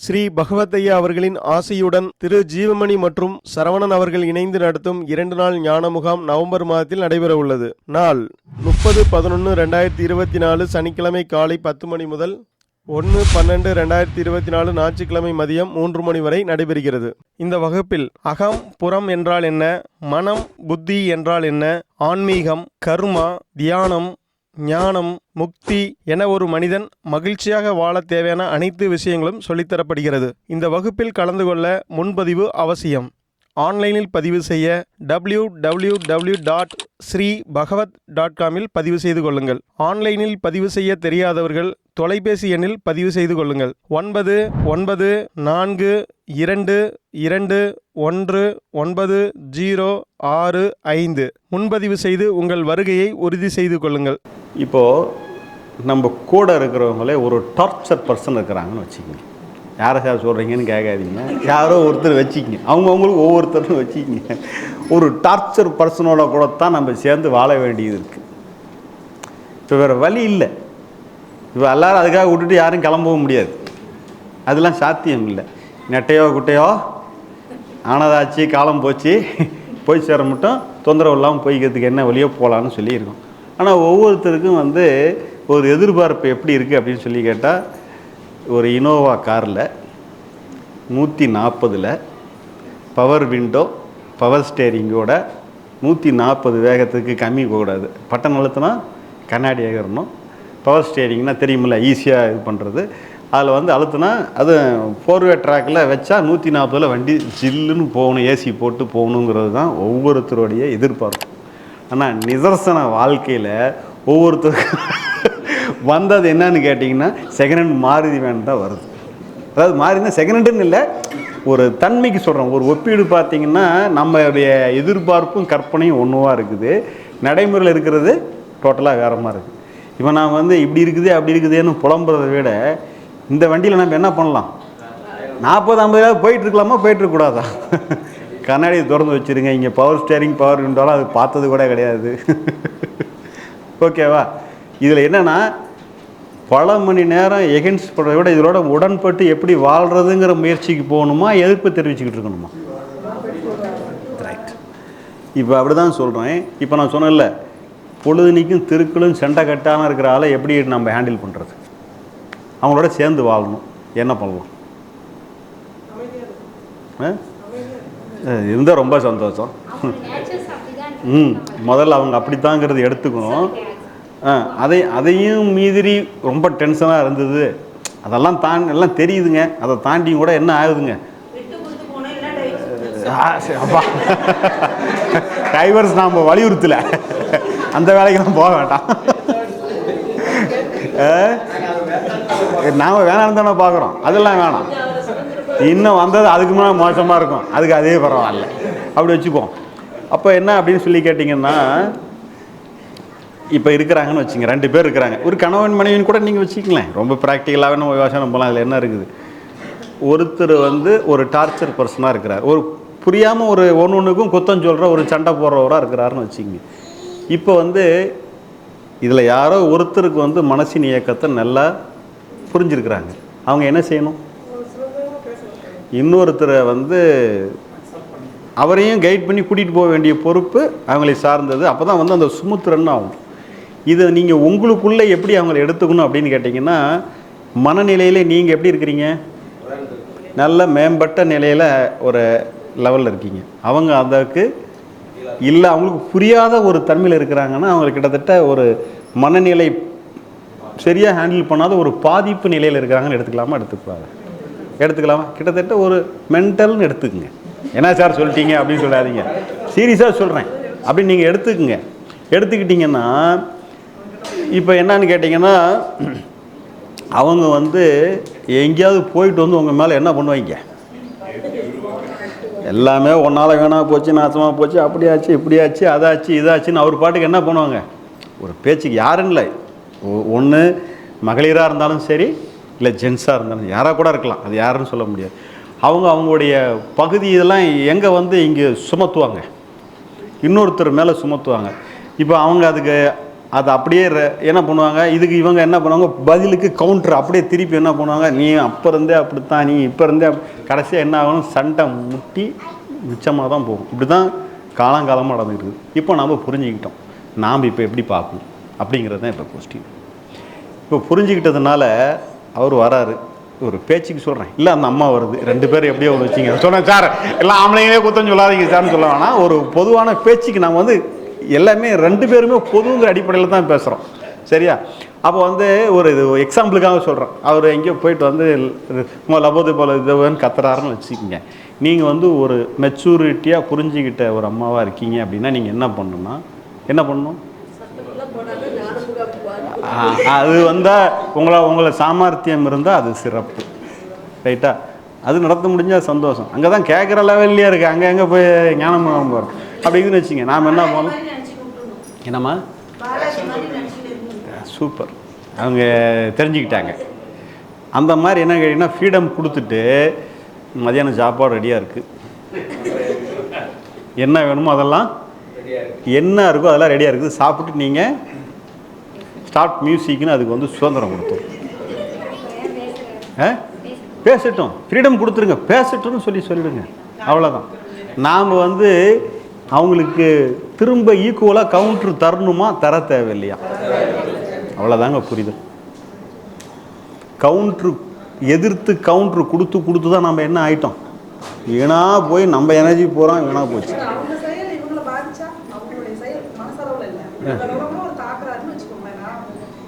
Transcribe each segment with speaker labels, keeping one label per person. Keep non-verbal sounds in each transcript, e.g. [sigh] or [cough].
Speaker 1: ஸ்ரீ பகவதையா அவர்களின் ஆசையுடன் திரு ஜீவமணி மற்றும் சரவணன் அவர்கள் இணைந்து நடத்தும் இரண்டு நாள் ஞான முகாம் நவம்பர் மாதத்தில் நடைபெற உள்ளது. நாள் முப்பது பதினொன்று ரெண்டாயிரத்தி இருபத்தி நாலு சனிக்கிழமை காலை பத்து மணி முதல் ஒன்று பன்னெண்டு ரெண்டாயிரத்தி இருபத்தி நாலு ஞாயிற்றுக்கிழமை மதியம் மூன்று மணி வரை நடைபெறுகிறது. இந்த வகுப்பில் அகம் புறம் என்றால் என்ன மனம் புத்தி என்றால் என்ன ஆன்மீகம் கர்மா தியானம் ஞானம் முக்தி என ஒரு மனிதன் மகிழ்ச்சியாக வாழ தேவையான அனைத்து விஷயங்களும் சொல்லித்தரப்படுகிறது. இந்த வகுப்பில் கலந்து கொள்ள முன்பதிவு அவசியம். ஆன்லைனில் பதிவு செய்ய W W W dot Sri Bhagavath dot காமில் பதிவு செய்து கொள்ளுங்கள். ஆன்லைனில் பதிவு செய்ய தெரியாதவர்கள் தொலைபேசி எண்ணில் பதிவு செய்து கொள்ளுங்கள். ஒன்பது ஒன்பது நான்கு இரண்டு இரண்டு ஒன்று ஒன்பது ஜீரோ ஆறு ஐந்து. முன்பதிவு செய்து உங்கள் வருகையை உறுதி செய்து கொள்ளுங்கள்.
Speaker 2: இப்போது நம்ம கூட இருக்கிறவங்களே ஒரு டார்ச்சர் பர்சன் இருக்கிறாங்கன்னு வச்சுக்கோங்க. யாரை சார் சொல்கிறீங்கன்னு கேட்காதீங்க. யாரோ ஒருத்தர் வச்சுக்கிங்க. அவங்கவுங்களுக்கு ஒவ்வொருத்தரும் வச்சுக்கிங்க. ஒரு டார்ச்சர் பர்சனோட கூட தான் நம்ம சேர்ந்து வாழ வேண்டியது இருக்குது இப்போ வேறு வழி இல்லை. இப்போ எல்லாரும் அதுக்காக விட்டுட்டு யாரும் கிளம்பவும் முடியாது. அதெல்லாம் சாத்தியம் இல்லை. நெட்டையோ குட்டையோ ஆனதாச்சு காலம் போச்சு. போய் சேர மட்டும் தொந்தரவு இல்லாமல் போய்க்கிறதுக்கு என்ன வழியோ போகலான்னு சொல்லியிருக்கோம். ஆனால் ஒவ்வொருத்தருக்கும் வந்து ஒரு எதிர்பார்ப்பு எப்படி இருக்குது அப்படின்னு சொல்லி கேட்டால் ஒரு இனோவா காரில் நூற்றி நாற்பதில் பவர் விண்டோ பவர் ஸ்டேரிங்கோட நூற்றி நாற்பது வேகத்துக்கு கம்மி போகக்கூடாது. பட்டன் அழுத்தினா கண்ணாடி ஏகிறணும் பவர் ஸ்டேரிங்னா தெரியுமில்ல ஈஸியாக இது பண்ணுறது அதில் வந்து அழுத்தினா அது ஃபோர்வே ட்ராக்கில் வச்சா நூற்றி நாற்பதில் வண்டி ஜில்லுன்னு போகணும் ஏசி போட்டு போகணுங்கிறது தான் ஒவ்வொருத்தருடைய எதிர்பார்ப்பு. ஆனால் நிதர்சன வாழ்க்கையில் ஒவ்வொருத்தருக்கும் [laughs] வந்தது என்னன்னு கேட்டிங்கன்னா செகண்ட் ஹேண்ட் மாருதி வேன் தான் வருது. அதாவது மாறினா செகண்ட் ஹேண்டுன்னு இல்லை ஒரு தன்மைக்கு சொல்கிறோம் ஒரு ஒப்பீடு பார்த்தீங்கன்னா நம்மளுடைய எதிர்பார்ப்பும் கற்பனையும் ஒன்றுவாக இருக்குது. நடைமுறையில் இருக்கிறது டோட்டலாக வேறமாக இருக்குது இப்போ நான் வந்து இப்படி இருக்குது அப்படி இருக்குதுன்னு புலம்புறதை விட இந்த வண்டியில் நம்ம என்ன பண்ணலாம்? நாற்பது ஐம்பதாவது போயிட்டுருக்கலாமா போயிட்டுருக்கூடாதா கண்ணாடியை திறந்து வச்சுருங்க. இங்கே பவர் ஸ்டேரிங் பவர் இருந்தாலும் அது பார்த்தது கூட கிடையாது. ஓகேவா? இதில் என்னென்னா பல மணி நேரம் எகென்ஸ்ட் பண்ணுறதை விட இதோட உடன்பட்டு எப்படி வாழ்கிறதுங்கிற முயற்சிக்கு போகணுமா எதிர்ப்பு தெரிவிச்சுக்கிட்டு இருக்கணுமா? ரைட் இப்போ அப்படி தான் சொல்கிறேன் இப்போ நான் சொன்னேன்ல பொழுதுனிக்கும் திருக்களும் செண்டை கட்டாமல் இருக்கிற ஆளை எப்படி நம்ம ஹேண்டில் பண்ணுறது அவங்களோட சேர்ந்து வாழணும். என்ன பண்ணலாம்? இருந்தால் ரொம்ப சந்தோஷம். ம் முதல்ல அவங்க அப்படித்தாங்கிறது எடுத்துக்கணும். ஆ அதை அதையும் மீதிரி ரொம்ப டென்ஷனாக இருந்தது. அதெல்லாம் தான் எல்லாம் தெரியுதுங்க. அதை தாண்டியும் கூட என்ன ஆகுதுங்க? டைவர்ஸ் [laughs] நாம் வலியுறுத்தலை. அந்த வேலைக்கெல்லாம் போக வேண்டாம். நாம் வேணாம்னு தானே பார்க்குறோம். அதெல்லாம் வேணாம். இன்னும் வந்தது அதுக்கு முன்னாடி மோசமாக இருக்கும். அதுக்கு அதே பரவாயில்ல. அப்படி வச்சுப்போம் அப்போ என்ன அப்படின்னு சொல்லி கேட்டிங்கன்னா இப்போ இருக்கிறாங்கன்னு வச்சுங்க ரெண்டு பேர் இருக்கிறாங்க. ஒரு கணவன் மனைவின்னு கூட நீங்கள் வச்சுக்கங்களேன். ரொம்ப ப்ராக்டிக்கலாகவே நம்ம யோசனை போகலாம் அதில் என்ன இருக்குது? ஒருத்தர் வந்து ஒரு டார்ச்சர் பர்சனாக இருக்கிறார். ஒரு புரியாமல் ஒரு ஒன்று ஒன்றுக்கும் குத்தம் சொல்கிற ஒரு சண்டை போடுறவராக இருக்கிறாருன்னு வச்சுக்கங்க. இப்போ வந்து இதில் யாரோ ஒருத்தருக்கு வந்து மனசின் இயக்கத்தை நல்லா புரிஞ்சிருக்கிறாங்க. அவங்க என்ன செய்யணும்? இன்னொருத்தரை வந்து அவரையும் கைட் பண்ணி கூட்டிகிட்டு போக வேண்டிய பொறுப்பு அவங்களை சார்ந்தது. அப்போ தான் வந்து அந்த சுமுத்திரன் ஆகும். இதை நீங்கள் உங்களுக்குள்ளே எப்படி அவங்கள எடுத்துக்கணும் அப்படின்னு கேட்டிங்கன்னா மனநிலையில் நீங்கள் எப்படி இருக்கிறீங்க? நல்ல மேம்பட்ட நிலையில் ஒரு லெவலில் இருக்கீங்க. அவங்க அதற்கு இல்லை அவங்களுக்கு புரியாத ஒரு தன்மையில் இருக்கிறாங்கன்னா அவங்க கிட்டத்தட்ட ஒரு மனநிலை சரியாக ஹேண்டில் பண்ணாத ஒரு பாதிப்பு நிலையில் இருக்கிறாங்கன்னு எடுத்துக்கலாமா எடுத்துக்கூடாது எடுத்துக்கலாமா? கிட்டத்தட்ட ஒரு மென்டல்னு எடுத்துக்கங்க. என்ன சார் சொல்லிட்டீங்க அப்படின்னு சொல்லாதீங்க. சீரியஸாக சொல்கிறேன் அப்படின்னு நீங்கள் எடுத்துக்கங்க. எடுத்துக்கிட்டிங்கன்னா இப்போ என்னன்னு கேட்டிங்கன்னா அவங்க வந்து எங்கேயாவது போயிட்டு வந்து உங்கள் மேலே என்ன பண்ணுவாங்க? எல்லாமே ஒன்றால் வேணா போச்சு நாசமாக போச்சு அப்படியாச்சு இப்படியாச்சு அதாச்சு இதாச்சுன்னு அவர் பாட்டுக்கு என்ன பண்ணுவாங்க? ஒரு பேச்சுக்கு யாருன்னு இல்லை. ஒன்று மகளிராக இருந்தாலும் சரி இல்லை ஜென்ஸாக இருந்தாலும் யாராக கூட இருக்கலாம் அது யாருன்னு சொல்ல முடியாது. அவங்க அவங்களுடைய பகுதி இதெல்லாம் எங்கே வந்து இங்கே சுமத்துவாங்க? இன்னொருத்தர் மேலே சுமத்துவாங்க. இப்போ அவங்க அதுக்கு அது அப்படியே ர- என்ன பண்ணுவாங்க? இதுக்கு இவங்க என்ன பண்ணுவாங்க? பதிலுக்கு கவுண்டர் அப்படியே திருப்பி என்ன பண்ணுவாங்க? நீ அப்போ இருந்தே அப்படித்தான் நீ இப்போ இருந்தே கடைசியாக என்ன ஆகணும் சண்டை முட்டி மிச்சமாக தான் போகும். இப்படி தான் காலங்காலமாக நடந்துக்கிட்டு இருக்குது இப்போ நாம் புரிஞ்சுக்கிட்டோம். நாம் இப்போ எப்படி பார்க்கணும்? அப்படிங்கிறது தான் இப்போ கொஸ்டின் இப்போ புரிஞ்சுக்கிட்டதுனால அவர் வராரு. ஒரு பேச்சுக்கு சொல்கிறேன் இல்லை அந்த அம்மா வருது. ரெண்டு பேரும் எப்படியோ ஒன்று வச்சிங்க சொன்னேன் சார். எல்லாம் ஆம்பளைங்களே குத்தம் சொல்லாதீங்க சார்னு சொல்ல வேணாம். ஒரு பொதுவான பேச்சுக்கு நம்ம வந்து எல்லாமே ரெண்டு பேருமே பொதுங்கிற அடிப்படையில் தான் பேசுகிறோம் சரியா? அப்போ வந்து ஒரு இது எக்ஸாம்பிளுக்காக சொல்கிறேன் அவர் எங்கேயோ போயிட்டு வந்து லபோது போல இதுவன்னு கத்துறாருன்னு வச்சுக்கோங்க. நீங்கள் வந்து ஒரு மெச்சூரிட்டியாக புரிஞ்சுக்கிட்ட ஒரு அம்மாவாக இருக்கீங்க அப்படின்னா நீங்கள் என்ன பண்ணணும்னா என்ன பண்ணணும்? அது வந்தால் உங்களை உங்களை சாமர்த்தியம் இருந்தால் அது சிறப்பு. ரைட்டா? அது நடத்த முடிஞ்சால் சந்தோஷம். அங்கே தான் கேட்குற லெவல்லையே இருக்குது அங்கே எங்கே போய் ஞானம் போகிறோம் அப்படி இதுன்னு வச்சுங்க. நாம் என்ன பண்ணணும் என்னம்மா? சூப்பர். அவங்க தெரிஞ்சுக்கிட்டாங்க. அந்த மாதிரி என்ன கேட்டிங்கன்னா ஃப்ரீடம் கொடுத்துட்டு மதியானம் சாப்பாடு ரெடியாக இருக்குது என்ன வேணுமோ அதெல்லாம் என்ன இருக்கோ அதெல்லாம் ரெடியாக இருக்குது. சாப்பிட்டு நீங்கள் ஸ்டார்ட் மியூசிக்னு அதுக்கு வந்து சுதந்திரம் கொடுத்தோம். ஆ? பேசட்டும். ஃப்ரீடம் கொடுத்துருங்க. பேசட்டும்னு சொல்லி சொல்லிடுங்க. அவ்வளோதான் நாம் வந்து அவங்களுக்கு திரும்ப ஈக்குவலாக கவுண்டர் தரணுமா தர தேவையில்லையா? அவ்வளோதாங்க புரியுது. கவுண்ட்ரு எதிர்த்து கவுண்ட்ரு கொடுத்து கொடுத்து தான் நம்ம என்ன ஆயிட்டோம்? வீணா போய் நம்ம எனர்ஜி போகிறோம் வீணா போச்சு.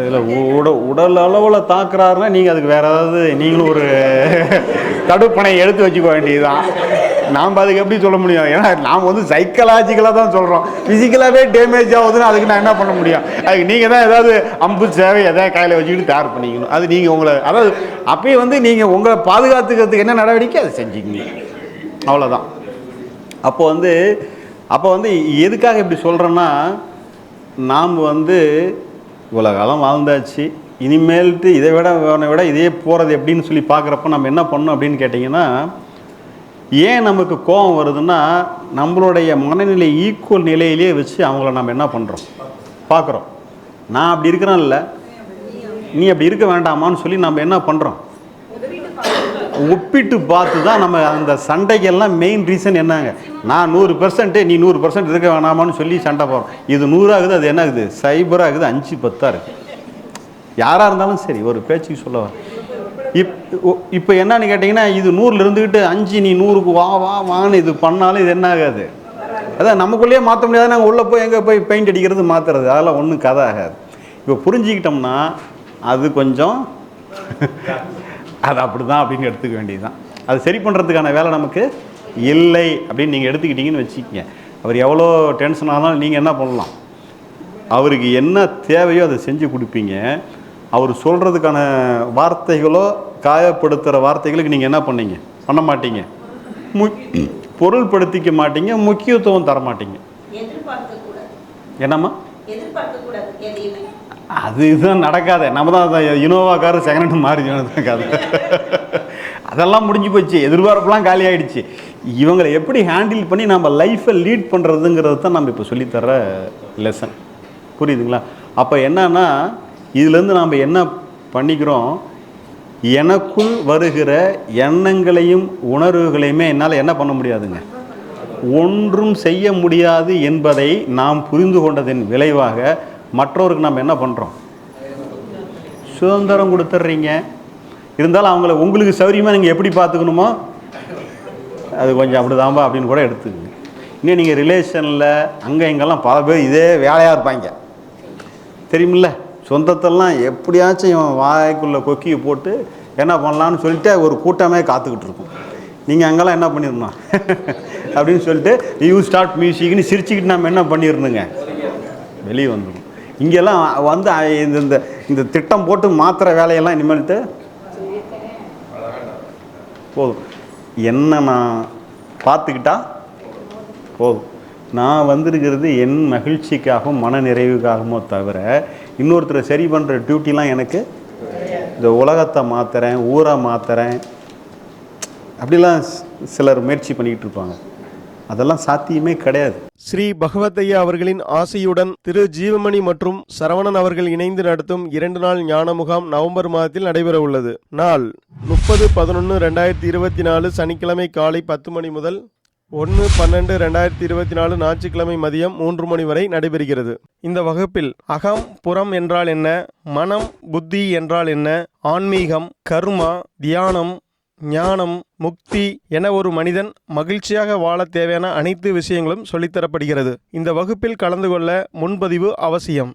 Speaker 3: இல்ல.
Speaker 2: உட உடல் அளவில் தாக்குறாருன்னா நீங்கள் அதுக்கு வேற ஏதாவது நீங்களும் ஒரு [laughs] தடுப்பணை எடுத்து வச்சுக்க வேண்டியதுதான். நாம் அதுக்கு எப்படி சொல்ல முடியும்? ஏன்னா நாம் வந்து சைக்கலாஜிக்கலாக தான் சொல்கிறோம் ஃபிசிக்கலாகவே டேமேஜ் ஆகுதுன்னு அதுக்கு நான் என்ன பண்ண முடியும்? அதுக்கு நீங்கள் தான் ஏதாவது அம்பு சேவை எதாவது கையில் வச்சுக்கிட்டு தயார் பண்ணிக்கணும். அது நீங்கள் உங்களை அதாவது அப்பயே வந்து நீங்கள் உங்களை பாதுகாத்துக்கிறதுக்கு என்ன நடவடிக்கை? அதை செஞ்சுக்கங்க. அவ்வளோதான் அப்போ வந்து அப்போ வந்து எதுக்காக இப்படி சொல்கிறேன்னா நாம் வந்து இவ்வளோ காலம் வாழ்ந்தாச்சு. இனிமேல்ட்டு இதை விட விட இதே போகிறது எப்படின்னு சொல்லி பார்க்குறப்ப நம்ம என்ன பண்ணோம் அப்படின்னு கேட்டிங்கன்னா ஏன் நமக்கு கோபம் வருதுன்னா நம்மளுடைய மனநிலை ஈக்குவல் நிலையிலேயே வச்சு அவங்கள நம்ம என்ன பண்ணுறோம் பார்க்குறோம். நான் அப்படி இருக்கிறேன்ல. நீ அப்படி இருக்க வேண்டாமான்னு சொல்லி நம்ம என்ன பண்ணுறோம் ஒப்பிட்டு பார்த்து தான் நம்ம அந்த சண்டைக்கெல்லாம் மெயின் ரீசன் என்னங்க? நான் நூறு பர்சன்ட்டு நீ நூறு பர்சன்ட் இருக்க வேணாமான்னு சொல்லி சண்டை போகிறோம் இது நூறாகுது அது என்ன ஆகுது சைபராகுது அஞ்சு பத்தாக இருக்குது யாராக இருந்தாலும் சரி ஒரு பேச்சுக்கு சொல்ல வரேன். இப் இப்போ என்னன்னு கேட்டிங்கன்னா இது நூறில் இருந்துக்கிட்டு அஞ்சு நீ நூறுக்கு வா வா வான்னு இது பண்ணாலும் இது என்ன ஆகாது அதான் நமக்குள்ளேயே மாற்ற முடியாது நாங்கள் உள்ளே போய் எங்கே போய் பெயிண்ட் அடிக்கிறது மாற்றுறது அதெல்லாம் ஒன்றும் கதை ஆகாது. இப்போ புரிஞ்சுக்கிட்டோம்னா அது கொஞ்சம் [laughs] அது அப்படி தான் அப்படின்னு எடுத்துக்க வேண்டியதுதான். அது சரி பண்ணுறதுக்கான வேலை நமக்கு இல்லை அப்படின்னு நீங்கள் எடுத்துக்கிட்டீங்கன்னு வச்சுக்கோங்க. அவர் எவ்வளோ டென்ஷன் ஆனாலும் நீங்கள் என்ன பண்ணலாம்? அவருக்கு என்ன தேவையோ அதை செஞ்சு கொடுப்பீங்க. அவர் சொல்கிறதுக்கான வார்த்தைகளோ காயப்படுத்துகிற வார்த்தைகளுக்கு நீங்கள் என்ன பண்ணீங்க? பண்ண மாட்டீங்க. மு பொருள்படுத்திக்க மாட்டீங்க முக்கியத்துவம் தர மாட்டீங்க. என்னம்மா? அது இதுதான் நடக்காத. நம்ம தான் இனோவா கார் செகண்ட் ஹேண்ட் மாறி தான் கதை. அதெல்லாம் முடிஞ்சு போச்சு. எதிர்பார்ப்புலாம் காலி ஆயிடுச்சு. இவங்களை எப்படி ஹேண்டில் பண்ணி நம்ம லைஃப்பை லீட் பண்ணுறதுங்கிறது தான் நம்ம இப்போ சொல்லித்தர லெசன் புரியுதுங்களா? அப்போ என்னன்னா இதுலேருந்து நாம் என்ன பண்ணிக்கிறோம்? எனக்குள் வருகிற எண்ணங்களையும் உணர்வுகளையுமே என்னால் என்ன பண்ண முடியாதுங்க. ஒன்றும் செய்ய முடியாது என்பதை நாம் புரிந்து கொண்டதின் விளைவாக மற்றவருக்கு நாம் என்ன பண்ணுறோம் சுதந்திரம் கொடுத்துட்றீங்க இருந்தாலும் அவங்கள உங்களுக்கு சௌரியமாக நீங்கள் எப்படி பார்த்துக்கணுமோ? அது கொஞ்சம் அப்படிதான்பா அப்படின்னு கூட எடுத்துக்கங்க. இன்னும் நீங்கள் ரிலேஷனில் அங்கே இங்கெல்லாம் பல பேர் இதே வேலையாக இருப்பாங்க. தெரியுமில்ல? சொந்தத்தெல்லாம் எப்படியாச்சும் இவன் வாய்க்குள்ளே கொக்கியை போட்டு என்ன பண்ணலான்னு சொல்லிட்டு ஒரு கூட்டமே காத்துக்கிட்டு இருக்கும். நீங்கள் அங்கெல்லாம் என்ன பண்ணிடணும் [laughs] அப்படின்னு சொல்லிட்டு யூ ஸ்டார்ட் மியூசிக்னு சிரிச்சுக்கிட்டு நம்ம என்ன பண்ணிடணுங்க வெளியே வந்துடும் இங்கெல்லாம் வந்து இந்த இந்த இந்த திட்டம் போட்டு மாத்திர வேலையெல்லாம் இனிமேல்ட்டு போதும். என்ன நான் பார்த்துக்கிட்டா? போதும். நான் வந்திருக்கிறது என் மகிழ்ச்சிக்காகவும் மன நிறைவுக்காகவோ தவிர இன்னொருத்தரை சரி பண்ணுற டியூட்டிலாம் எனக்கு இந்த உலகத்தை மாற்றுறேன் ஊரை மாற்றுறேன் அப்படிலாம் சிலர் முயற்சி பண்ணிக்கிட்டு இருப்பாங்க. அதெல்லாம் சாத்தியமே கிடையாது.
Speaker 1: ஸ்ரீ பகவதையா அவர்களின் ஆசையுடன் திரு ஜீவமணி மற்றும் சரவணன் அவர்கள் இணைந்து நடத்தும் இரண்டு நாள் ஞான முகாம் நவம்பர் மாதத்தில் நடைபெற உள்ளது. நாள் முப்பது பதினொன்று ரெண்டாயிரத்தி இருபத்தி நாலு சனிக்கிழமை காலை பத்து மணி முதல் ஒன்று பன்னெண்டு ரெண்டாயிரத்தி இருபத்தி நாலு ஞாயிற்றுக்கிழமை மதியம் மூன்று மணி வரை நடைபெறுகிறது. இந்த வகுப்பில் அகம் புறம் என்றால் என்ன மனம் புத்தி என்றால் என்ன ஆன்மீகம் கர்மா தியானம் ஞானம் முக்தி என ஒரு மனிதன் மகிழ்ச்சியாக வாழ தேவையான அனைத்து விஷயங்களும் சொல்லித்தரப்படுகிறது. இந்த வகுப்பில் கலந்து கொள்ள முன்பதிவு அவசியம்.